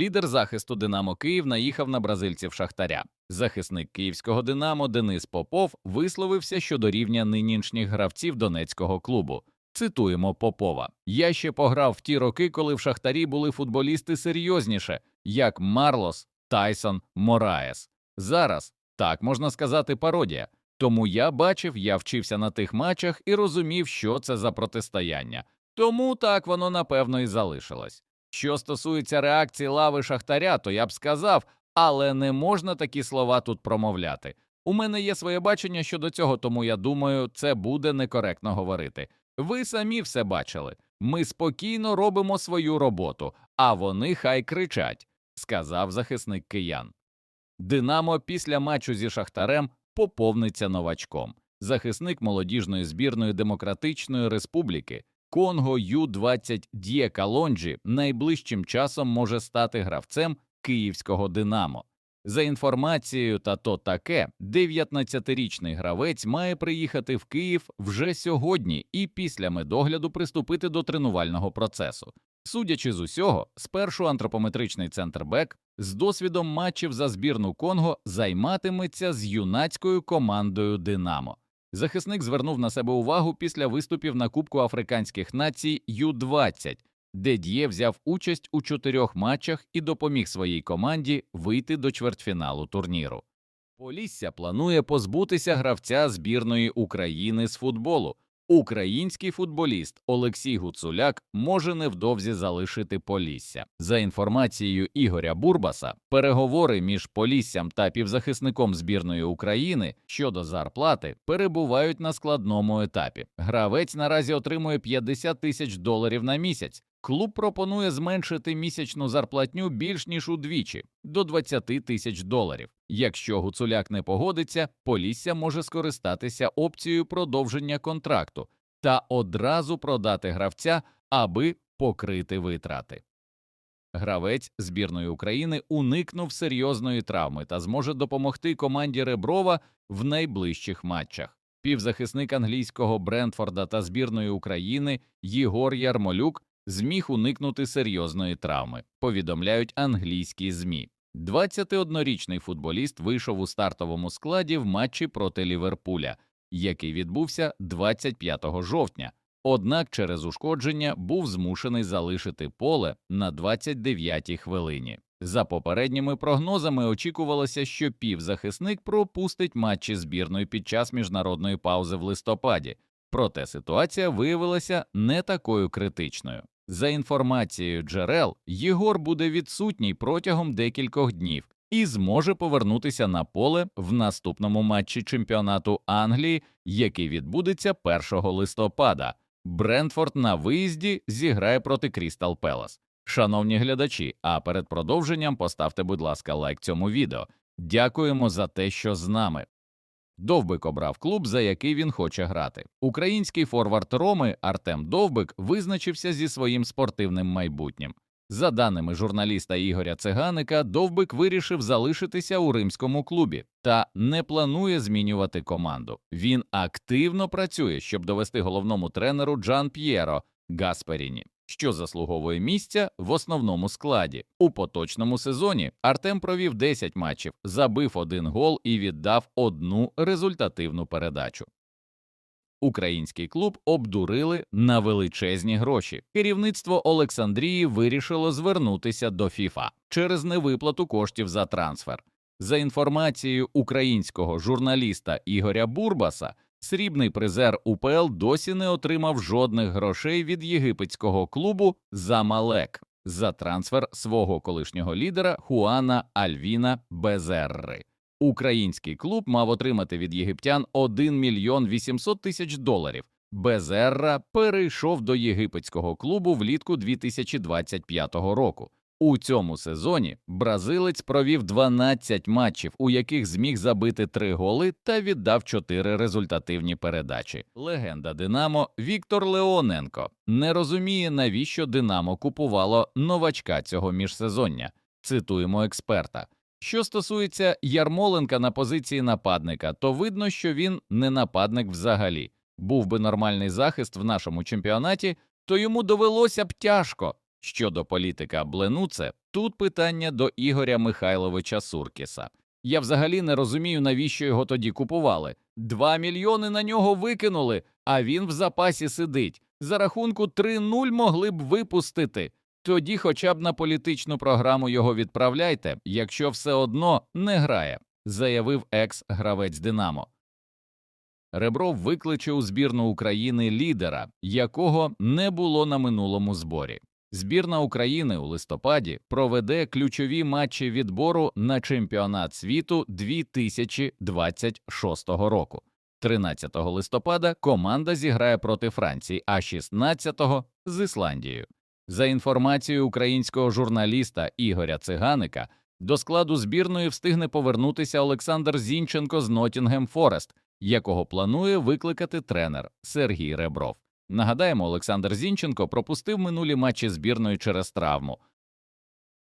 Лідер захисту Динамо Київ наїхав на бразильців Шахтаря. Захисник київського Динамо Денис Попов висловився щодо рівня нинішніх гравців донецького клубу. Цитуємо Попова: Я ще пограв в ті роки, коли в Шахтарі були футболісти серйозніше, як Марлос, Тайсон, Мораес. Зараз так можна сказати пародія. Тому я бачив, я вчився на тих матчах і розумів, що це за протистояння. Тому так воно напевно і залишилось. Що стосується реакції лави Шахтаря, то я б сказав, але не можна такі слова тут промовляти. У мене є своє бачення щодо цього, тому я думаю, це буде некоректно говорити. Ви самі все бачили. Ми спокійно робимо свою роботу, а вони хай кричать, сказав захисник киян. Динамо після матчу зі Шахтарем поповниться новачком. Захисник молодіжної збірної Демократичної Республіки Конго Ю-20 Д'є Калонджі найближчим часом може стати гравцем київського Динамо. За інформацією та то таке, 19-річний гравець має приїхати в Київ вже сьогодні і після медогляду приступити до тренувального процесу. Судячи з усього, спершу антропометричний центр Бек з досвідом матчів за збірну Конго займатиметься з юнацькою командою Динамо. Захисник звернув на себе увагу після виступів на Кубку африканських націй Ю-20, де Д'є взяв участь у чотирьох матчах і допоміг своїй команді вийти до чвертьфіналу турніру. Полісся планує позбутися гравця збірної України з футболу. Український футболіст Олексій Гуцуляк може невдовзі залишити Полісся. За інформацією Ігоря Бурбаса, переговори між Поліссям та півзахисником збірної України щодо зарплати перебувають на складному етапі. Гравець наразі отримує 50 тисяч доларів на місяць. Клуб пропонує зменшити місячну зарплатню більш ніж удвічі до 20 тисяч доларів. Якщо Гуцуляк не погодиться, Полісся може скористатися опцією продовження контракту та одразу продати гравця, аби покрити витрати. Гравець збірної України уникнув серйозної травми та зможе допомогти команді Реброва в найближчих матчах. Півзахисник англійського Брентфорда та збірної України Єгор Ярмолюк зміг уникнути серйозної травми, повідомляють англійські ЗМІ. 21-річний футболіст вийшов у стартовому складі в матчі проти Ліверпуля, який відбувся 25 жовтня. Однак через ушкодження був змушений залишити поле на 29-й хвилині. За попередніми прогнозами очікувалося, що півзахисник пропустить матчі збірної під час міжнародної паузи в листопаді, проте ситуація виявилася не такою критичною. За інформацією джерел, Єгор буде відсутній протягом декількох днів і зможе повернутися на поле в наступному матчі чемпіонату Англії, який відбудеться 1 листопада. Брентфорд на виїзді зіграє проти Крістал Пелас. Шановні глядачі, а перед продовженням поставте, будь ласка, лайк цьому відео. Дякуємо за те, що з нами. Довбик обрав клуб, за який він хоче грати. Український форвард Роми Артем Довбик визначився зі своїм спортивним майбутнім. За даними журналіста Ігоря Циганика, Довбик вирішив залишитися у римському клубі та не планує змінювати команду. Він активно працює, щоб довести головному тренеру Джан П'єро Гасперіні, що заслуговує місця в основному складі. У поточному сезоні Артем провів 10 матчів, забив один гол і віддав одну результативну передачу. Український клуб обдурили на величезні гроші. Керівництво Олександрії вирішило звернутися до ФІФА через невиплату коштів за трансфер. За інформацією українського журналіста Ігоря Бурбаса, срібний призер УПЛ досі не отримав жодних грошей від єгипетського клубу Замалек за трансфер свого колишнього лідера Хуана Альвіна Безерри. Український клуб мав отримати від єгиптян 1 мільйон 800 тисяч доларів. Безерра перейшов до єгипетського клубу влітку 2025 року. У цьому сезоні бразилець провів 12 матчів, у яких зміг забити 3 голи та віддав 4 результативні передачі. Легенда Динамо Віктор Леоненко не розуміє, навіщо Динамо купувало новачка цього міжсезоння. Цитуємо експерта. Що стосується Ярмоленка на позиції нападника, то видно, що він не нападник взагалі. Був би нормальний захист в нашому чемпіонаті, то йому довелося б тяжко. Щодо політика Бленуце, Тут питання до Ігоря Михайловича Суркіса. Я взагалі не розумію, навіщо його тоді купували. Два мільйони на нього викинули, а він в запасі сидить. За рахунку 3-0 могли б випустити. Тоді хоча б на політичну програму його відправляйте, якщо все одно не грає, заявив екс-гравець Динамо. Ребров викличе у збірну України лідера, якого не було на минулому зборі. Збірна України у листопаді проведе ключові матчі відбору на чемпіонат світу 2026 року. 13 листопада команда зіграє проти Франції, а 16-го – з Ісландією. За інформацією українського журналіста Ігоря Циганика, до складу збірної встигне повернутися Олександр Зінченко з Нотінгем Форест, якого планує викликати тренер Сергій Ребров. Нагадаємо, Олександр Зінченко пропустив минулі матчі збірної через травму.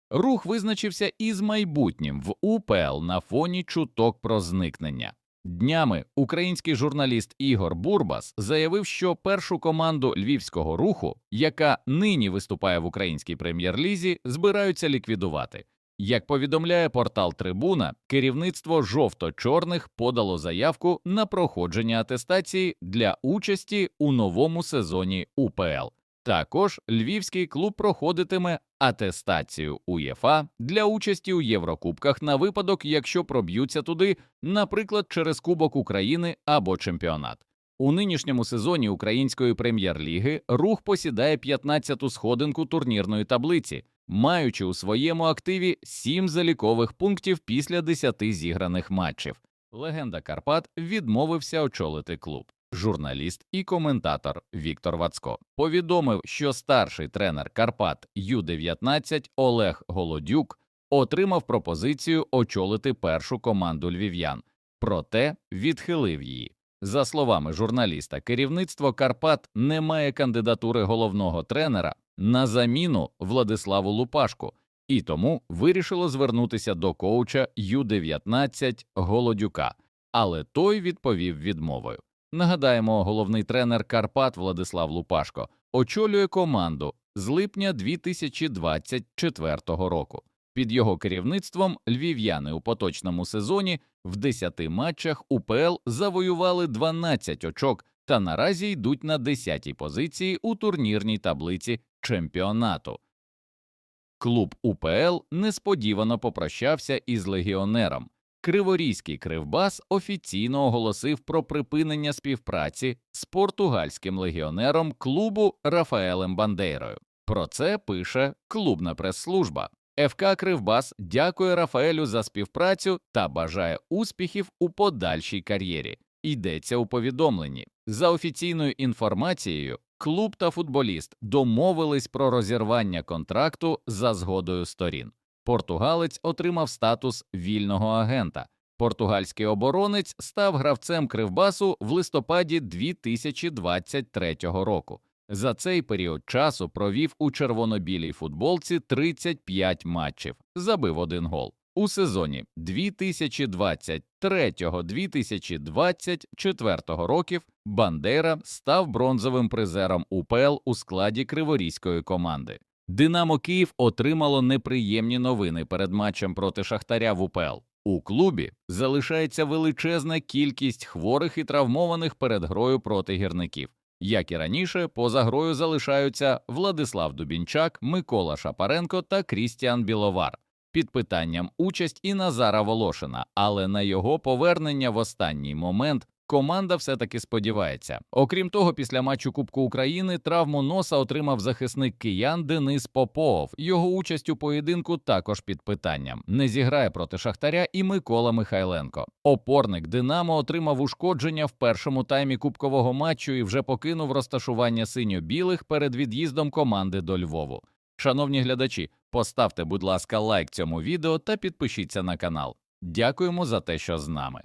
Рух визначився із майбутнім в УПЛ на фоні чуток про зникнення. Днями український журналіст Ігор Бурбас заявив, що першу команду львівського руху, яка нині виступає в українській прем'єр-лізі, збираються ліквідувати. Як повідомляє портал Трибуна, керівництво жовто-чорних подало заявку на проходження атестації для участі у новому сезоні УПЛ. Також львівський клуб проходитиме атестацію УЄФА для участі у Єврокубках на випадок, якщо проб'ються туди, наприклад, через Кубок України або чемпіонат. У нинішньому сезоні української прем'єр-ліги рух посідає 15-ту сходинку турнірної таблиці, маючи у своєму активі 7 залікових пунктів після 10 зіграних матчів. Легенда Карпат відмовився очолити клуб. Журналіст і коментатор Віктор Вацко повідомив, що старший тренер Карпат Ю-19 Олег Голодюк отримав пропозицію очолити першу команду львів'ян, проте відхилив її. За словами журналіста, керівництво Карпат не має кандидатури головного тренера на заміну Владиславу Лупашку, і тому вирішило звернутися до коуча Ю-19 Голодюка, але той відповів відмовою. Нагадаємо, головний тренер Карпат Владислав Лупашко очолює команду з липня 2024 року. Під його керівництвом львів'яни у поточному сезоні в 10 матчах УПЛ завоювали 12 очок та наразі йдуть на 10-й позиції у турнірній таблиці чемпіонату. Клуб УПЛ несподівано попрощався із легіонером. Криворізький кривбас офіційно оголосив про припинення співпраці з португальським легіонером клубу Рафаелем Бандейрою. Про це пише клубна прес-служба. ФК Кривбас дякує Рафаелю за співпрацю та бажає успіхів у подальшій кар'єрі. Йдеться у повідомленні. За офіційною інформацією, клуб та футболіст домовились про розірвання контракту за згодою сторін. Португалець отримав статус вільного агента. Португальський оборонець став гравцем Кривбасу в листопаді 2023 року. За цей період часу провів у червоно-білій футболці 35 матчів, забив один гол. У сезоні 2023-2024 років Бандера став бронзовим призером УПЛ у складі криворізької команди. Динамо Київ отримало неприємні новини перед матчем проти Шахтаря в УПЛ. У клубі залишається величезна кількість хворих і травмованих перед грою проти гірників. Як і раніше, поза грою залишаються Владислав Дубінчак, Микола Шапаренко та Крістіан Біловар. Під питанням участь і Назара Волошина, але на його повернення в останній момент команда все-таки сподівається. Окрім того, після матчу Кубку України травму носа отримав захисник киян Денис Попов. Його участь у поєдинку також під питанням. Не зіграє проти Шахтаря і Микола Михайленко. Опорник Динамо отримав ушкодження в першому таймі кубкового матчу і вже покинув розташування синьо-білих перед від'їздом команди до Львову. Шановні глядачі, поставте, будь ласка, лайк цьому відео та підпишіться на канал. Дякуємо за те, що з нами.